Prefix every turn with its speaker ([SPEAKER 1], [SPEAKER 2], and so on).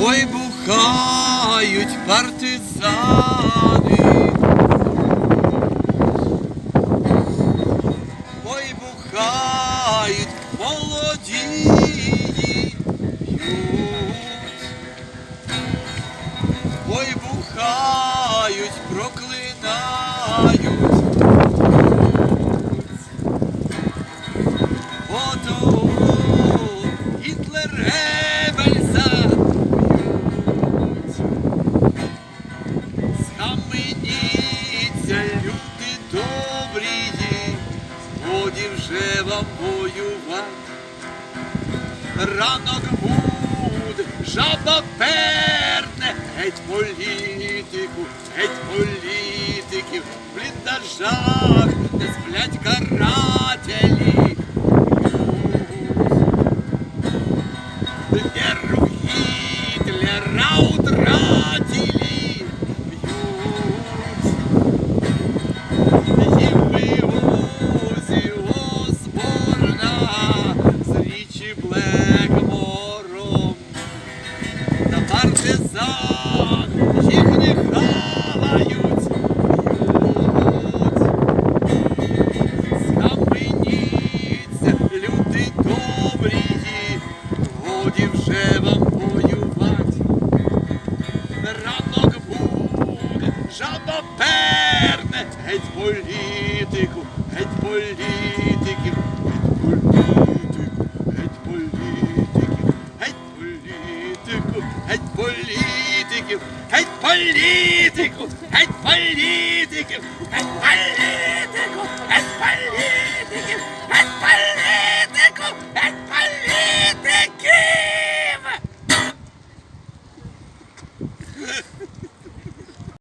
[SPEAKER 1] Ой, бухають партизани. Ой, бухають молоді. п'ють. Ой, бухають, проклинають. Добрі, годі вже вам воювати. Ранок буде, жаба перне, геть політику, геть політиків, в бліндажах не сплять карателі. Партизан їх не хавають, б'ють. Люди добрі, годі вже вам воювать. Ранок буде, жаба геть політику, геть політиків, політиків, геть політику, геть політиків, геть політику, геть політику.